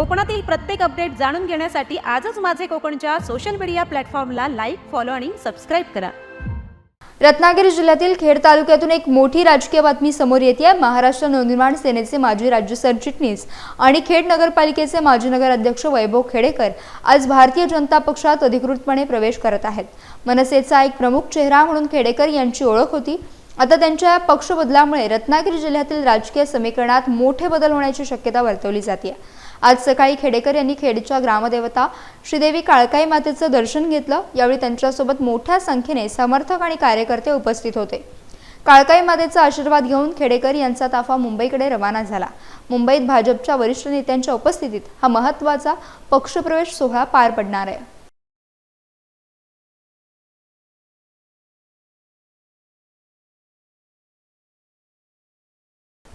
कोकणातील प्रत्येक अपडेट जाणून घेण्यासाठी आजच माझे कोकणच्या सोशल मीडिया प्लॅटफॉर्मला लाईक फॉलो आणि सबस्क्राईब करा. रत्नागिरी जिल्ह्यातील खेड तालुक्यातून एक मोठी राजकीय बातमी समोर येते आहे. महाराष्ट्र नवनिर्माण सेनेचे माजी राज्य सरचिटणीस आणि खेड नगरपालिकेचे माजी नगराध्यक्ष वैभव खेडेकर आज भारतीय जनता पक्षात अधिकृतपणे प्रवेश करत आहेत. मनसेचा एक प्रमुख चेहरा म्हणून खेडेकर यांची ओळख होती. आता त्यांच्या पक्षबदलामुळे रत्नागिरी जिल्ह्यातील राजकीय समीकरणात मोठे बदल होण्याची शक्यता वर्तवली जाते. आज सकाळी खेडेकर यांनी खेडच्या ग्रामदेवता श्रीदेवी काळकाई मातेचं दर्शन घेतलं. यावेळी त्यांच्यासोबत मोठ्या संख्येने समर्थक आणि कार्यकर्ते उपस्थित होते. काळकाई मातेचा आशीर्वाद घेऊन खेडेकर यांचा ताफा मुंबईकडे रवाना झाला. मुंबईत भाजपच्या वरिष्ठ नेत्यांच्या उपस्थितीत हा महत्त्वाचा पक्षप्रवेश सोहळा पार पडणार आहे.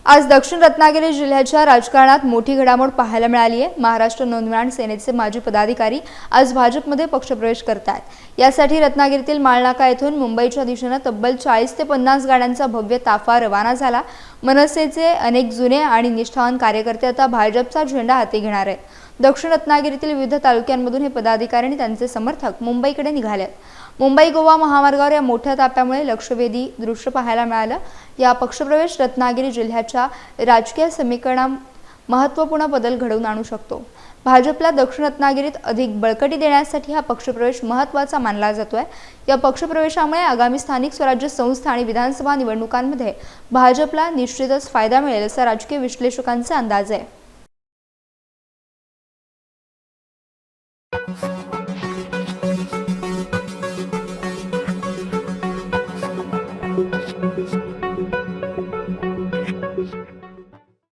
आज दक्षिण रत्नागिरी जिल्ह्याच्या राजकारणात मोठी घडामोड पाहायला मिळाली आहे. महाराष्ट्र नवनिर्माण सेनेचे माजी पदाधिकारी आज भाजपमध्ये पक्षप्रवेश करत आहेत यासाठी रत्नागिरीतील माळनाका येथून मुंबईच्या दिशेनं तब्बल चाळीस ते पन्नास गाड्यांचा भव्य ताफा रवाना झाला. मनसेचे अनेक जुने आणि निष्ठावान कार्यकर्ते आता भाजपचा झेंडा हाती घेणार आहेत. दक्षिण रत्नागिरीतील विविध तालुक्यांमधून हे पदाधिकारी आणि त्यांचे समर्थक मुंबईकडे निघाले मुंबई गोवा महामार्गावर या मोठ्या ताप्यामुळे लक्षवेधी दृश्य पाहायला मिळालं. या पक्षप्रवेश रत्नागिरी जिल्ह्याच्या राजकीय समीकरणा महत्त्वपूर्ण बदल घडवून आणू शकतो. भाजपला दक्षिण रत्नागिरीत अधिक बळकटी देण्यासाठी हा पक्षप्रवेश महत्त्वाचा मानला जातोय. या पक्षप्रवेशामुळे आगामी स्थानिक स्वराज्य संस्था आणि विधानसभा निवडणुकांमध्ये भाजपला निश्चितच फायदा मिळेल असा राजकीय विश्लेषकांचा अंदाज आहे. Thank you.